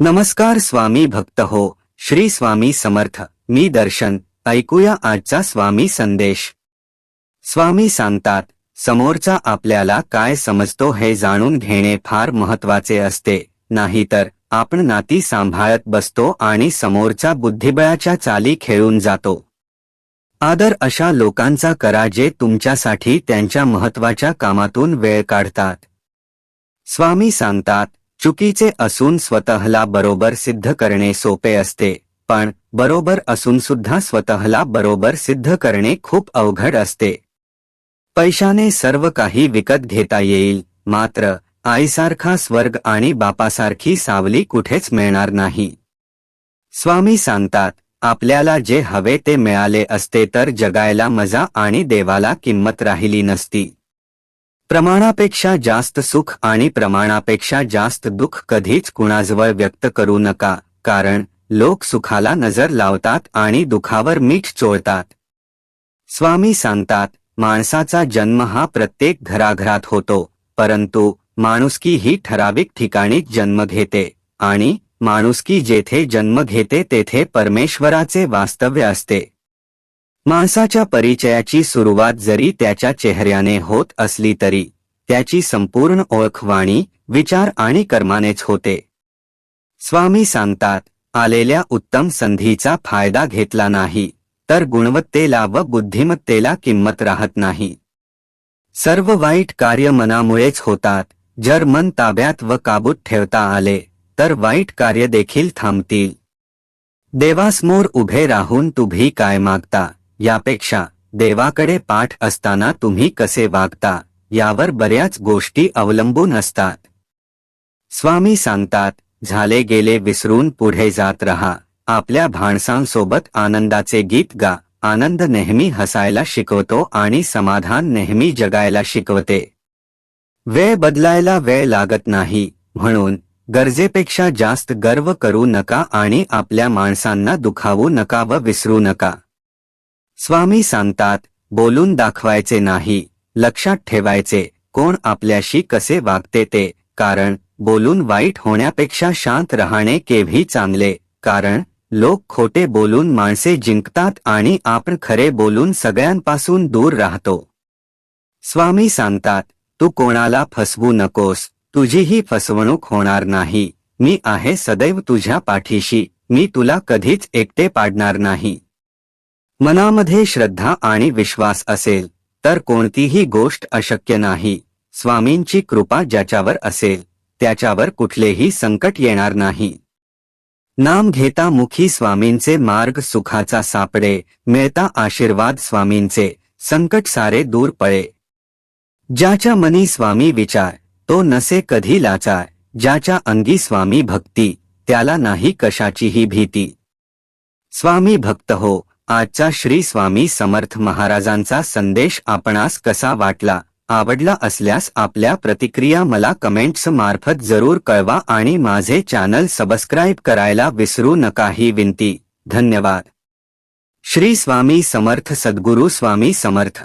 नमस्कार स्वामी भक्त हो श्री स्वामी समर्थ मी दर्शन ऐकूया आजचा स्वामी संदेश. स्वामी सांगतात समोरचा आपल्याला काय समजतो हे जाणून घेणे फार महत्त्वाचे असते नाहीतर आपण नाती सांभाळत बसतो आणि समोरचा बुद्धिबळाच्या चाली खेळून जातो. आदर अशा लोकांचा करा जे तुमच्यासाठी त्यांच्या महत्त्वाच्या कामातून वेळ काढतात. स्वामी सांगतात चुकीचे असून स्वतःला बरोबर सिद्ध करणे सोपे असते पण बरोबर असून सुद्धा स्वतःला बरोबर सिद्ध करणे खूप अवघड असते. पैशाने सर्व काही विकत घेता येईल मात्र आईसारखा स्वर्ग आणि बापासारखी सावली कुठेच मिळणार नाही. स्वामी सांगतात आपल्याला जे हवे ते मिळाले असते तर जगायला मजा आणि देवाला किंमत राहिली नसती. प्रमाणापेक्षा जास्त सुख आणि प्रमाणापेक्षा जास्त दुःख कधीच कुणाजवळ व्यक्त करू नका कारण लोक सुखाला नजर लावतात आणि दुखावर मीठ चोळतात. स्वामी सांगतात माणसाचा जन्म हा प्रत्येक घराघरात होतो परंतु माणुसकी ही ठराविक ठिकाणी जन्म घेते आणि माणुसकी जेथे जन्म घेते तेथे परमेश्वराचे वास्तव्य असते. माणसाच्या परिचयाची सुरुवात जरी त्याच्या चेहऱ्याने होत असली तरी त्याची संपूर्ण ओळख वाणी विचार आणि कर्मानेच होते. स्वामी सांगतात आलेल्या उत्तम संधीचा फायदा घेतला नाही तर गुणवत्तेला व बुद्धिमत्तेला किंमत राहत नाही. सर्व वाईट कार्य मनामुळेच होतात जर मन ताब्यात व काबूत ठेवता आले तर वाईट कार्य देखील थांबतील. देवासमोर उभे राहून तुम्ही काय मागता? यापेक्षा देवाकडे पाठ असताना तुम्ही कसे वागता यावर बऱ्याच गोष्टी अवलंबून असतात. स्वामी सांगतात झाले गेले विसरून पुढे जात रहा आपल्या भाणसांसोबत आनंदाचे गीत गा आनंद नेहमी हसायला शिकवतो आणि समाधान नेहमी जगायला शिकवते. वेळ बदलायला वेळ लागत नाही म्हणून गरजेपेक्षा जास्त गर्व करू नका आणि आपल्या माणसांना दुखावू नका व विसरू नका. स्वामी सांगतात बोलून दाखवायचे नाही लक्षात ठेवायचे कोण आपल्याशी कसे वागते ते कारण बोलून वाईट होण्यापेक्षा शांत राहणे केव्ही चांगले कारण लोक खोटे बोलून माणसे जिंकतात आणि आपण खरे बोलून सगळ्यांपासून दूर राहतो. स्वामी सांगतात तू कोणाला फसवू नकोस तुझीही फसवणूक होणार नाही मी आहे सदैव तुझ्या पाठीशी मी तुला कधीच एकटे पाडणार नाही. मनामध्ये श्रद्धा आणि विश्वास असेल तर कोणतीही गोष्ट अशक्य नाही. स्वामींची कृपा ज्याच्यावर असेल त्याच्यावर कुठलेही संकट येणार नाही. नाम घेता मुखी स्वामींचे मार्ग सुखाचा सापडे मिळता आशीर्वाद स्वामींचे संकट सारे दूर पळे. ज्याच्या मनी स्वामी विचार तो नसे कधी लाचार ज्याच्या अंगी स्वामी भक्ती त्याला नाही कशाचीही भीती. स्वामी भक्त हो आजचा श्री स्वामी समर्थ महाराजांचा संदेश आपणास कसा वाटला आवडला असल्यास आपल्या प्रतिक्रिया मला कमेंट्स मार्फत जरूर कळवा आणि माझे चॅनल सबस्क्राईब करायला विसरू नका ही विनंती. धन्यवाद. श्री स्वामी समर्थ सद्गुरू स्वामी समर्थ.